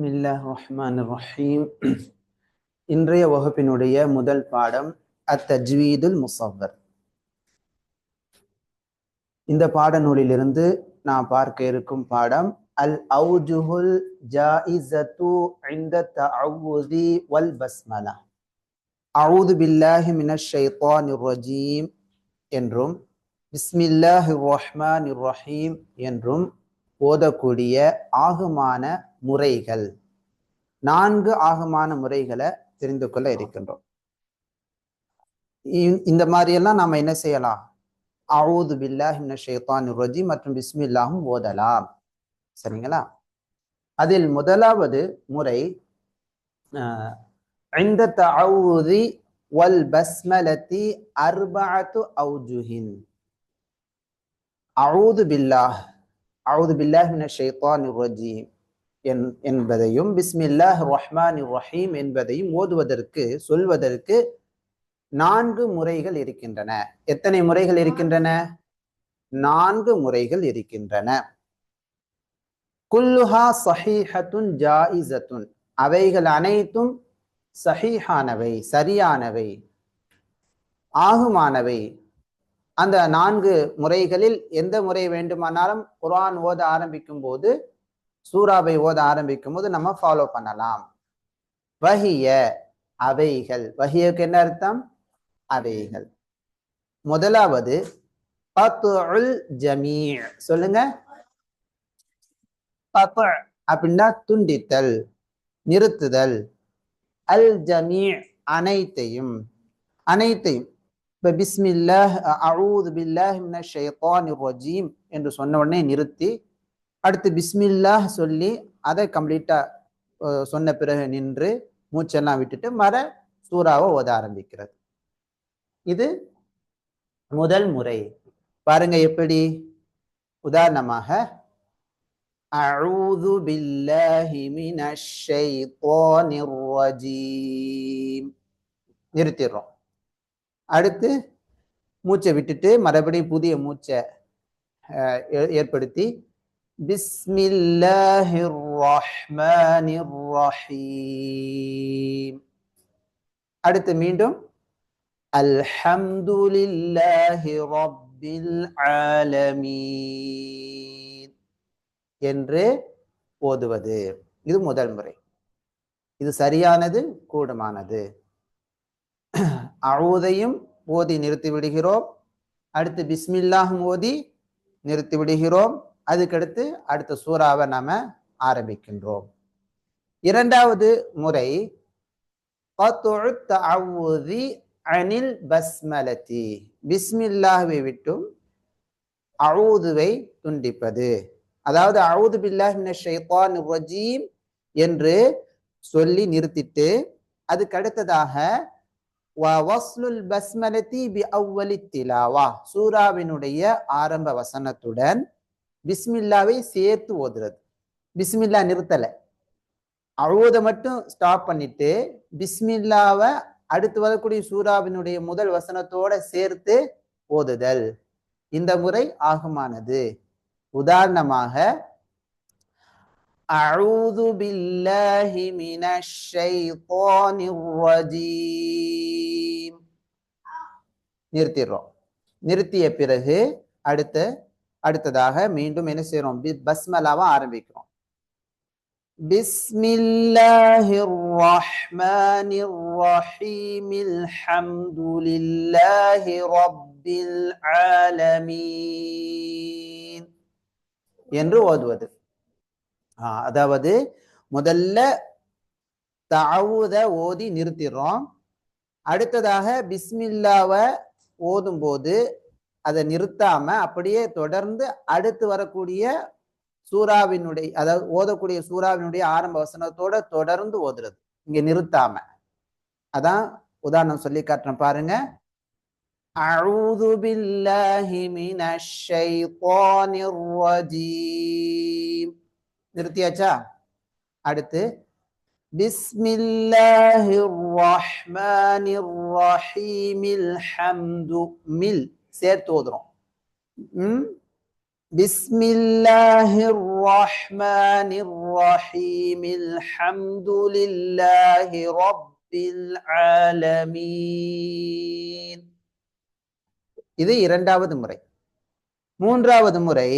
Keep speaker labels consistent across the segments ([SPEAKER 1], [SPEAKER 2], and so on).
[SPEAKER 1] பிஸ்மில்லாஹ் ரஹ்மான் ரஹீம் இன்றைய வகுப்பினுடைய முதல் பாடம் அத் தஜ்வீதுல் முசவர் இந்த பாடநூலிலிருந்து நான் பார்க்க இருக்கும் பாடம் அல் அவுஜுஹுல் ஜாயிசத்து இந்த தஅவுதி வல் பஸ்மலா. அவுது பில்லாஹி மினஷ் ஷைத்தானிர் ரஜீம் என்றும் பிஸ்மில்லாஹிர் ரஹ்மானிர் ரஹீம் என்றும் ஓதக்கூடிய ஆகுமான முறைகள். நான்கு ஆகுமான முறைகளை தெரிந்து கொள்ள இருக்கின்றோம். இந்த மாதிரியெல்லாம் நாம என்ன செய்யலாம்? அவுது பில்லாஹிம் ஷேத்தான் ரஜி மற்றும் பிஸ்மில்லாஹும் ஓதலாம். சரிங்களா? அதில் முதலாவது முறை இந்த தஅவுதி வல் பஸ்மலத்தி அர்பஅத்து அவுஜுஹின். அவுது பில்லாஹ் அவுது பில்லாஹ் ஷைத்தான் ரஜீம். என்பதையும் பிஸ்மில்லாஹ் ரஹ்மான் ரஹீம் என்பதையும் ஓதுவதற்கு சொல்வதற்கு நான்கு முறைகள் இருக்கின்றன. எத்தனை முறைகள் இருக்கின்றன? நான்கு முறைகள் இருக்கின்றன. குல்லுஹா சஹீஹத்துன் ஜாயிசத்துன் அவைகள் அனைத்தும் சஹீஹானவை சரியானவை ஆகுமானவை. அந்த நான்கு முறைகளில் எந்த முறை வேண்டுமானாலும் குரான் ஓத ஆரம்பிக்கும் போது சூறாவை ஓத ஆரம்பிக்கும் போது நம்ம ஃபாலோ பண்ணலாம். வகிய அவைகள். வகியக்கு என்ன அர்த்தம்? அவைகள். முதலாவது ஜமீ' சொல்லுங்க. அப்படின்னா துண்டித்தல் நிறுத்துதல். அல் ஜமீ' அனைத்தையும். அனைத்தையும். இப்போ பிஸ்மில்லாஹ் அவுது பில்லாஹ் ஷைத்தானிர் ரஜீம் என்று சொன்ன உடனே நிறுத்தி அடுத்து பிஸ்மில்லாஹ் சொல்லி அதை கம்ப்ளீட்டாக சொன்ன பிறகு நின்று மூச்செல்லாம் விட்டுட்டு மர சூறாவை ஓத ஆரம்பிக்கிறது. இது முதல் முறை. பாருங்க எப்படி. உதாரணமாக அழுது பில்லாஹி நிறுத்திடுறோம். அடுத்து மூச்சை விட்டுட்டு மறுபடியும் புதிய மூச்சை ஏற்படுத்தி بسم الله الرحمن الرحيم அடுத்து மீண்டும் لله رب العالمين என்று ஓதுவது. இது முதல் முறை. இது சரியானது கூடுமானது. அழுதையும் ஓதி நிறுத்தி விடுகிறோம் அடுத்து பிஸ்மில்லாஹும் ஓதி நிறுத்தி விடுகிறோம் அதுக்கடுத்து அடுத்த சூறாவை நாம் ஆரம்பிக்கின்றோம். இரண்டாவது முறை அனில் பஸ்மலதி பிஸ்மில்லாஹுவை விட்டும் அவுதுவை துண்டிப்பது. அதாவது அவுது பில்லாஹ் மினஷ் ரஜீம் என்று சொல்லி நிறுத்திட்டு அதுக்கு அடுத்ததாக வஸ்லுல் பஸ்மலதி பி அவ்வலி திலாவா சூராவினுடைய ஆரம்ப வசனத்துடன் பிஸ்மில்லாவை சேர்த்து ஓதுறது பிஸ்மில்லா நிறுத்தல அழுவத மட்டும் ஸ்டாப் பண்ணிட்டு பிஸ்மில்லாவை அடுத்து வரக்கூடிய சூராவினுடைய முதல் வசனத்தோட சேர்த்து ஓதுதல் இந்த முறை ஆகுமானது உதாரணமாக أعوذ بالله من الشيطان الرجيم நிறுத்திடுறோம் நிறுத்திய பிறகு அடுத்து அடுத்ததாக மீண்டும் என்ன செய்யறோம் பி- பஸ்மலாவா ஆரம்பிக்கிறோம். பிஸ்மில்லாஹிர் ரஹ்மானிர் ரஹீமில் ஹம்துலில்லாஹி ரப்பில் ஆலமீன். என்று ஓதுவது. அதாவது முதல்ல தஅவுத ஓதி நிறுத்திடுறோம். அடுத்ததாக பிஸ்மில்லாவை ஓதும்போது அதை நிறுத்தாம அப்படியே தொடர்ந்து அடுத்து வரக்கூடிய சூறாவினுடைய அதாவது ஓதக்கூடிய சூறாவினுடைய ஆரம்ப வசனத்தோட தொடர்ந்து ஓதுறது இங்க நிறுத்தாம அதான் உதாரணம் சொல்லி காட்டுறேன் பாருங்க أعوذ بالله من الشيطان الرجيم நிறுத்தியாச்சா அடுத்து பிஸ்மில்லாஹிர் ரஹ்மானிர் ரஹீமில் ஹம்து மில் சேர்த்து ஓதுறோம் ம் بسم الله الرحمن الرحيم الحمد لله رب العالمين இது இரண்டாவது முறை மூன்றாவது முறை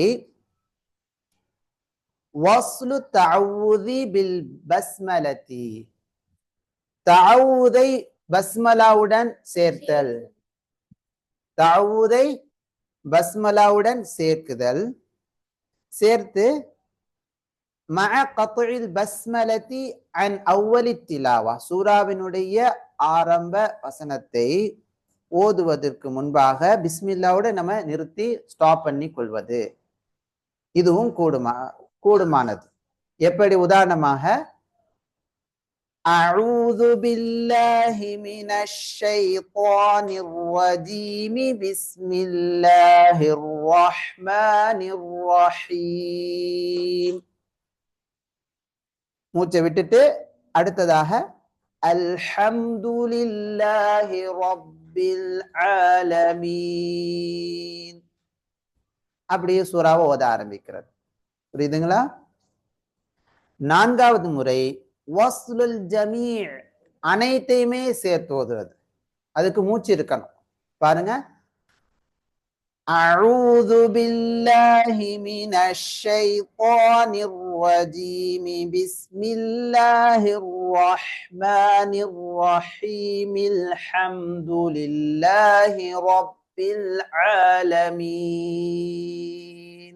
[SPEAKER 1] வஸ்லு தவுதி பில் பஸ்மலதி தவுதை பஸ்மலாவுடன் சேர்த்தல் தவுதை பஸ்மலாவுடன் சேர்க்குதல். சேர்த்து மஅ கத்இல் பஸ்மலதி அன் அவ்வலி திலாவா. சூராவினுடைய ஆரம்ப வசனத்தை ஓதுவதற்கு முன்பாக பிஸ்மில்லாவோட நம்ம நிறுத்தி ஸ்டாப் பண்ணி கொள்வது. இதுவும் கூடுமா கூடுமானது. எப்படி உதாரணமாக أعوذ بالله من الشيطان الرجيم بسم الله الرحمن الرحيم மூச்சை விட்டுட்டு அடுத்ததாக அல்ஹம்துலில்லாஹி ரப்பில் ஆலமீன் அப்படியே சூறாவை ஓத ஆரம்பிக்கிறது புரியுதுங்களா நான்காவது முறை வஸ்லுல் ஜமீ அனைத்தையுமே சேர்த்து ஓதுறது அதுக்கு மூச்சு இருக்கணும் பாருங்க أعوذ بالله من الشيطان الرجيم بسم الله الرحمن الرحيم الحمد لله رب العالمين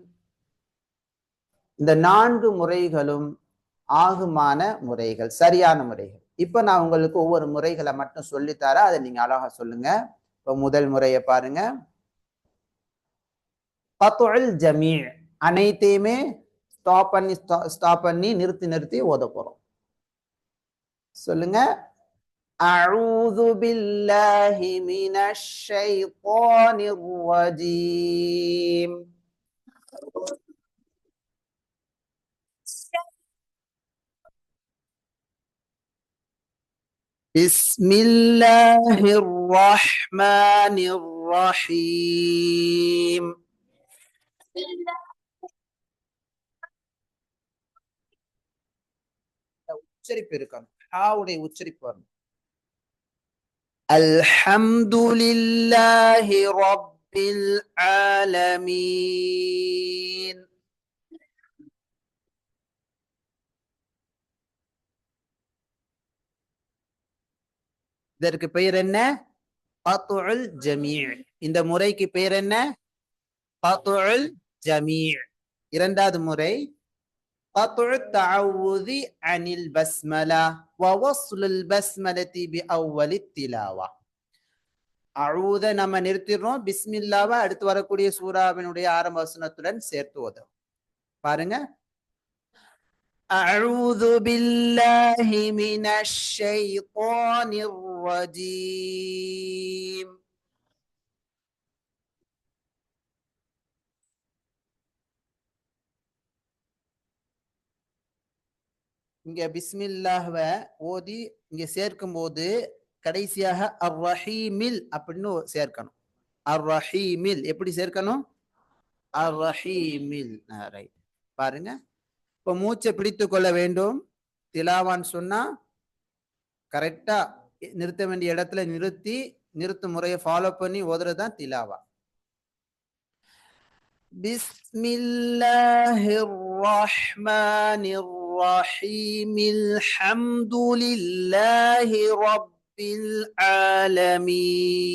[SPEAKER 1] இந்த நான்கு முறைகளும் ஆகுமான முறைகள் சரியான முறைகள் இப்ப நான் உங்களுக்கு ஒவ்வொரு முறைகளை மட்டும் சொல்லித்தரேன் அதை நீங்க அழகா சொல்லுங்க இப்ப முதல் முறையை பாருங்க கத்துல் ஜமீ அனைத்தையுமே ஸ்டாப் பண்ணி ஸ்டாப் பண்ணி நிறுத்தி நிறுத்தி ஓத போறோம் சொல்லுங்க أعوذ بالله من الشيطان الرجيم بسم الله الرحمن الرحيم உச்சரிப்பு இருக்கணும் ஹாவுடைய உச்சரிப்பு வரணும் அல்ஹம்துலில்லாஹி ரப்பில் ஆலமீன் இதற்கு பெயர் என்ன? கத்துல் ஜமீர் இந்த முறைக்கு பெயர் என்ன? கத்துல் ஜமீர் இரண்டாவது முறை தாவூதி அனில் பஸ்மலா வவஸ்லுல் பஸ்மலதி பி அவ்வலி திலாவா. அழுத நம்ம நிறுத்திடுறோம். பிஸ்மில்லாவா அடுத்து வரக்கூடிய சூறாவினுடைய ஆரம்ப வசனத்துடன் சேர்த்து உதவும் பாருங்க. أعوذ بالله من الشيطان الرجيم இங்க பிஸ்மில்லாஹ்வ ஓதி இங்க சேர்க்கும் போது கடைசியாக அர் ரஹீமில் அப்படின்னு சேர்க்கணும் அர் ரஹீமில் எப்படி சேர்க்கணும் அர் ரஹீமில் ரைட் பாருங்க இப்ப மூச்சை பிடித்து கொள்ள வேண்டும் திலாவான்னு சொன்னா கரெக்டா நிறுத்த வேண்டிய இடத்துல நிறுத்தி நிறுத்தும் முறையை ஃபாலோ பண்ணி ஓதுறது தான் திலாவா بسم الله الرحمن الرحيم الحمد لله رب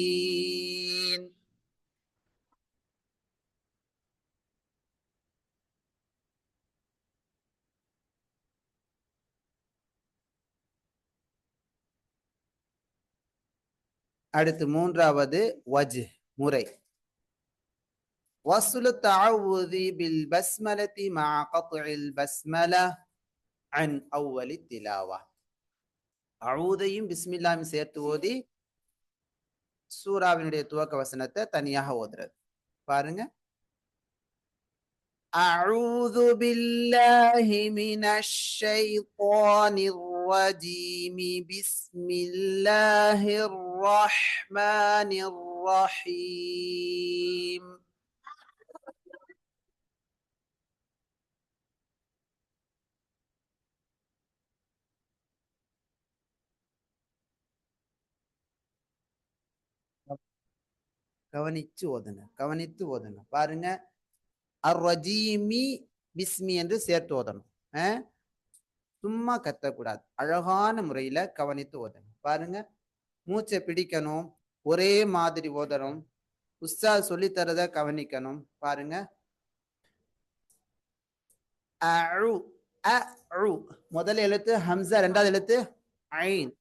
[SPEAKER 1] العالمين அடுத்து மூன்றாவது வஜ் முறை وصل التعوذ بالبسملة مع قطع البسملة عن أول التلاوة அழுதையும் பிஸ்மில்லாவும் சேர்த்து ஓதி சூறாவினுடைய துவக்க வசனத்தை தனியாக ஓதுறது பாருங்க أعوذ بالله من الشيطان الرجيم الرجيم بسم الله الرحمن الرحيم கவனிச்சு ஓதுன கவனித்து ஓதுன பாருங்க. அர் ரஜீமி பிஸ்மி என்று சேர்த்து ஓதணும். சும்மா கத்தக்கூடாது. அழகான முறையில கவனித்து ஓதணும். பாருங்க மூச்சை பிடிக்கணும் ஒரே மாதிரி ஓதணும். உஸ்தா சொல்லித்தரத கவனிக்கணும். பாருங்க. முதல் எழுத்து ஹம்சா. ரெண்டாவது எழுத்து ஐன்.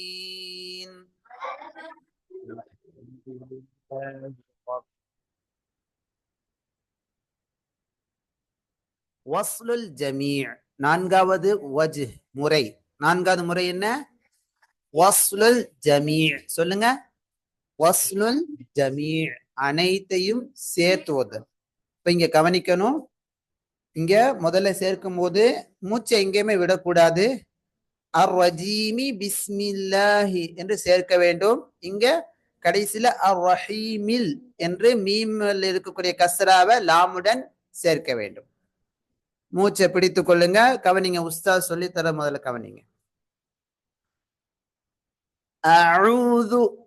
[SPEAKER 1] العالمين வஸ்லுல் ஜமீ' நான்காவது வஜ் முறை நான்காவது முறை என்ன வஸ்லுல் ஜமீ' சொல்லுங்க வஸ்லுல் ஜமீ' அனைத்தையும் சேர்த்துவது இப்ப இங்க கவனிக்கணும் இங்க முதல்ல சேர்க்கும் போது மூச்சை எங்கேயுமே விடக்கூடாது. அர் ரஜீமி பிஸ்மில்லாஹி என்று சேர்க்க வேண்டும். இங்க கடைசியில அர் ரஹீமில் என்று மீமில் இருக்கக்கூடிய கஸ்ராவை லாமுடன் சேர்க்க வேண்டும். மூச்சை பிடித்து கொள்ளுங்க. கவனிங்க உஸ்தா சொல்லி தர முதல்ல கவனிங்க. அழுது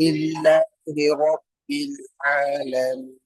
[SPEAKER 1] إلا لرب العالمين.